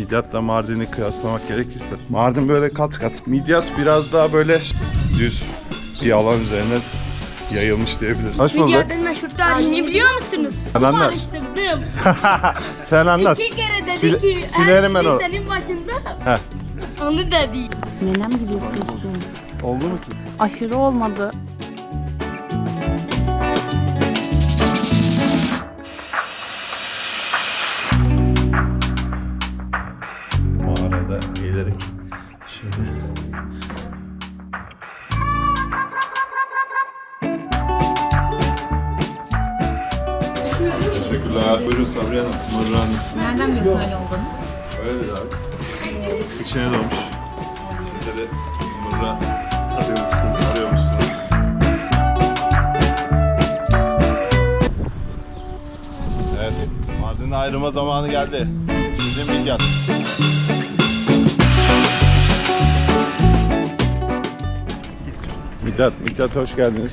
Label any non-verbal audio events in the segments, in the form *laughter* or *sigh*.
Midyat'la Mardin'i kıyaslamak gerekirse Mardin böyle kat kat. Midyat biraz daha böyle düz bir alan üzerine yayılmış diyebiliriz. Hoş bulduk. Midyat'ın meşhur tarihini biliyor musunuz? Sen anlat. Araştırdım. *laughs* Sen anlat. İki kere dedi Sil- ki silerim ben onu. lisenin başında Heh. onu dedi. Nenem gibi yapıyorsun. Oldu mu ki? Aşırı olmadı. Teşekkürler. Buyurun Sabriye Hanım. Mırranız. Nereden biliyorsun öyle olduğunu? Öyle de abi. İçine dolmuş. Sizleri mırra arıyormuşsunuz. arıyormuşsunuz. Evet. Mardin'e ayrılma zamanı geldi. Şimdi Midyat. Midyat, Midyat hoş geldiniz.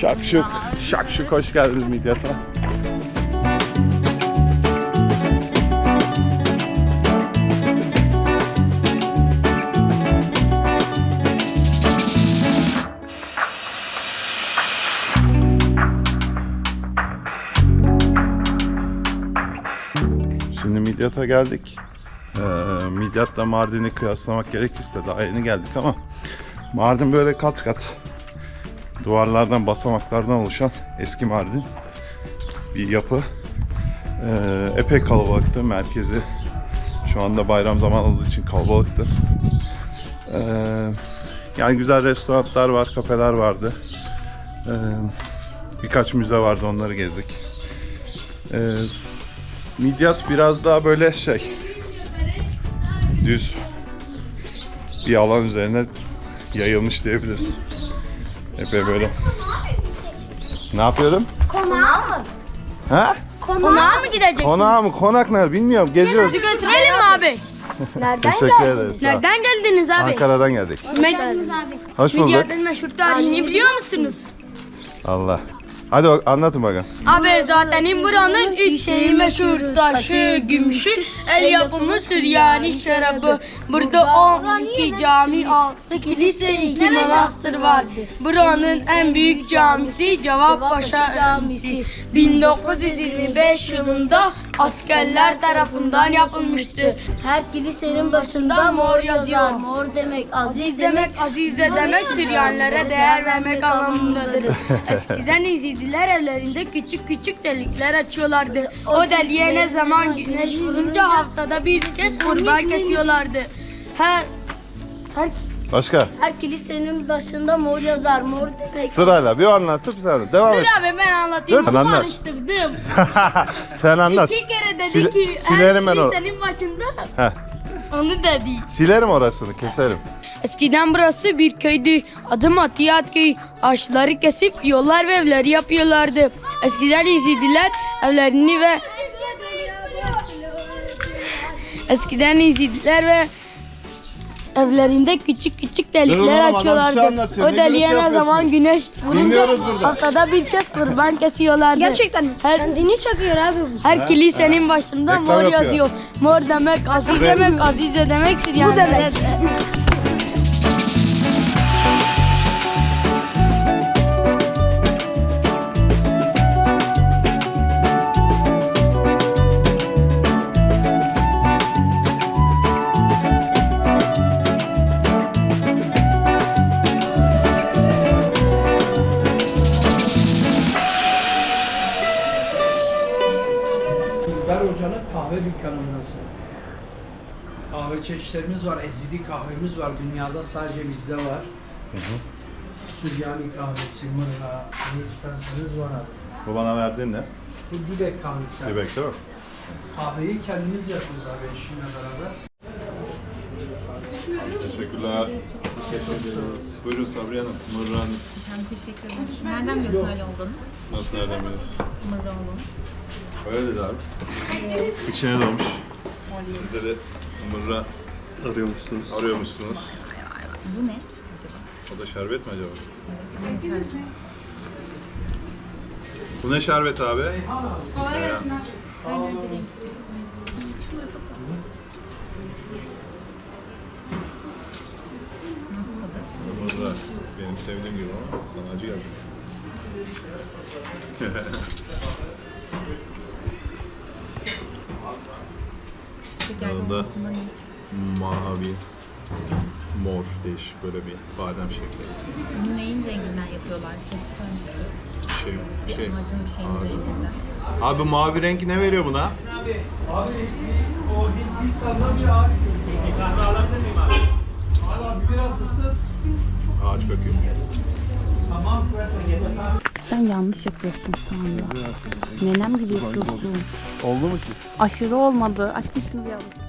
Şakşuk, şakşuk hoş geldiniz Midyat'a. Midyat'a geldik. Ee, Midyat'la Mardin'i kıyaslamak gerekirse daha yeni geldik ama Mardin böyle kat kat duvarlardan basamaklardan oluşan eski Mardin bir yapı. Ee, epey kalabalıktı merkezi. Şu anda bayram zamanı olduğu için kalabalıktı. Ee, yani güzel restoranlar var, kafeler vardı. Ee, birkaç müze vardı onları gezdik. Ee, Midyat biraz daha böyle şey düz bir alan üzerine yayılmış diyebiliriz. Epey böyle. Ne yapıyorum? Konağa mı? Ha? Konağa mı gideceksiniz? Konağa mı? Konak nerede? Bilmiyorum. Geziyoruz. Bizi götürelim mi abi? Teşekkür ederiz. sağ ol. Nereden geldiniz abi? Ankara'dan geldik. Med- Hoş bulduk. Midyat'ın meşhur tarihini biliyor musunuz? Allah. Hadi anlatın bakalım. Abi zaten buranın üç şeyi meşhur taşı, gümüşü, el yapımı Süryani şarabı. Burada 12 cami, 6 kilise, 2 manastır var. Buranın en büyük camisi Cevappaşa Camisi. 1925 yılında askerler tarafından yapılmıştı. Her kilisenin başında mor yazıyor. Mor demek aziz Demek azize demek Süryanilere değer vermek anlamındadır. Eskiden İzidiler evlerinde küçük küçük delikler açıyorlardı. O deliğe ne zaman güneş vurunca haftada bir kez kurban kesiyorlardı. Her her Başka? Her kilisenin başında mor yazar. Mor demek Sırayla bir anlatıp sen anlat. Devam et. Dur abi ben anlatayım. Dur, Bunu anlat. karıştırdım. *laughs* sen anlat. İki kere dedi Sil- ki silerim ben her onu. kilisenin başında Heh. onu dedi. Silerim orasını, keserim. Eskiden burası bir köydü. Adı Matiyat köyü. Ağaçları kesip yollar ve evleri yapıyorlardı. Eskiden İzidiler evlerini ve eskiden İzidiler ve evlerinde küçük küçük Dur delikler bir şey açıyorlardı. anlatıyor. O deliğe ne zaman güneş vurunca haftada bir kez kurban kesiyorlardı. Gerçekten mi? Her, kendini çakıyor abi bu. her kilisenin başında Reklam mor yapıyor. yazıyor. Mor demek, aziz demek, azize demek, Süryani demek. İlber Hoca'nın kahve dükkanı burası. Kahve çeşitlerimiz var. Ezidi kahvemiz var. Dünyada sadece bizde var. Süryani kahvesi, mırra, ne isterseniz var abi. Bu bana verdiğin ne? Bu Dibek kahvesi. abi. Bir bekle bak. Kahveyi kendimiz yapıyoruz abi eşimle beraber. Teşekkürler. Buyurun Sabriye Hanım, mırranız. Teşekkür ederim. Nereden biliyorsun öyle olduğunu? Nasıl nereden biliyorsun? Mırda olduğunu. Öyle dedi abi. İçine doğmuş. Sizleri mırra Arıyormuşsunuz. arıyormuşsunuz. Bu ne? O da şerbet mi acaba? Bu ne şerbet abi? Kolay gelsin abi. Mırra. Benim sevdiğim gibi ama sana acı gelecek. *laughs* Yanında-. Mavi, mor değişik böyle bir badem şekeri. Bunu neyin renginden yapıyorlar? Şey, şey. Amacın bir şeyin Ağacın. renginden. Abi mavi renk ne veriyor buna? Abi, abi o Hindistan'dan bir ağaç Bir kahve alabilir miyim abi? Abi biraz ısıt. Ağaç köküymüş. Tamam. Sen yanlış yapıyorsun şu anda. Nenem gibi yapıyorsun. Oldu mu ki? Aşırı olmadı. Şunu bir al.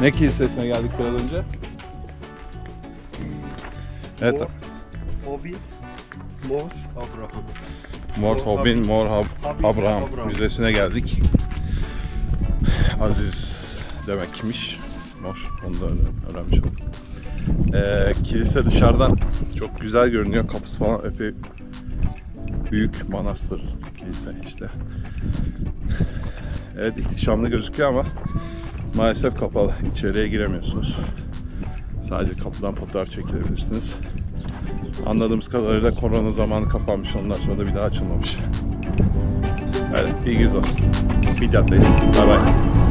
Ne kilisesine geldik biraz önce? Evet. Hobi Mor Abraham. Mor Hobin, Mor Hab- Abraham. Müzesi'ne geldik. Aziz demekmiş. Mor. Onu da öğren- öğrenmiş olduk. Ee, kilise dışarıdan çok güzel görünüyor. Kapısı falan epey büyük manastır kilise işte. Evet ihtişamlı gözüküyor ama maalesef kapalı. İçeriye giremiyorsunuz. Sadece kapıdan fotoğraf çekilebilirsiniz. Anladığımız kadarıyla korona zamanı kapanmış. Ondan sonra da bir daha açılmamış. Evet, bilginiz olsun. Midyat'tayız. Bay bay.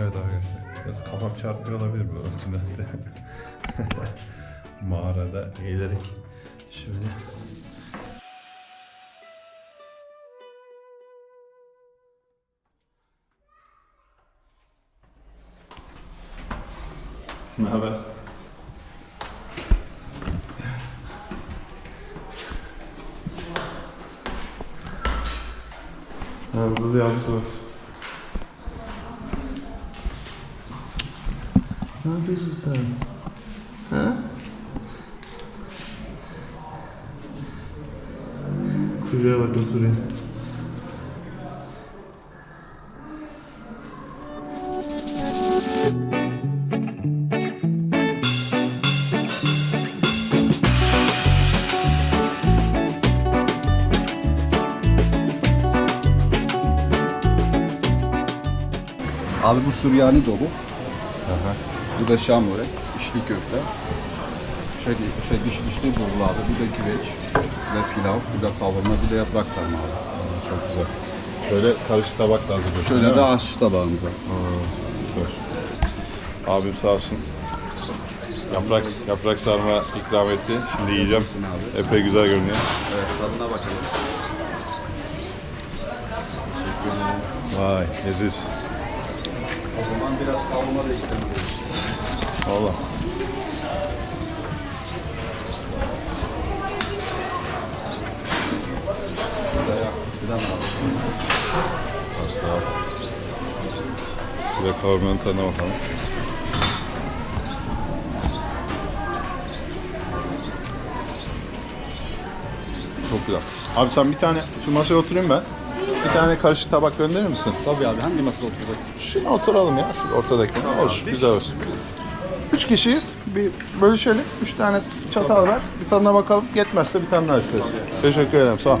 Evet arkadaşlar. Biraz kafam çarpıyor olabilir bu tünelde. *laughs* Mağarada eğilerek. Şimdi Ne haber? Ha, burada da yavrusu var. Ne yapıyorsun sen? Ha? Kuyruğa bak nasıl vuruyor. Abi bu Süryani dolu. Bu da Şam börek, içli köfte. Şey, şey dişi dişli bulgur abi, bu da güveç ve pilav, bu da kavurma, bu da yaprak sarma abi. Çok güzel. Şöyle karışık tabak da hazırlıyorsun. Şöyle değil de mi? aş tabağımıza. Süper. Abim sağ olsun. Yaprak, yaprak sarma ikram etti. Şimdi yiyeceğim. Abi. Epey güzel görünüyor. Evet, tadına bakalım. Vay leziz. O zaman biraz kavurma da ekleyelim. Valla. Dayaksız falan abi. Abi sağ ol. Bir de kavurmanın tadına bakalım. Çok güzel. Abi sen bir tane şu masaya oturayım ben. Bir tane karışık tabak gönderir misin? Tabii abi hangi masada oturacaksın? Şuna oturalım ya. Şu ortadakine. Hoş, güzel olsun. Üç kişiyiz. Bir bölüşelim. Üç tane çatal ver. Bir tadına bakalım. Yetmezse bir tane daha isteriz. Teşekkür ederim. Sağ ol.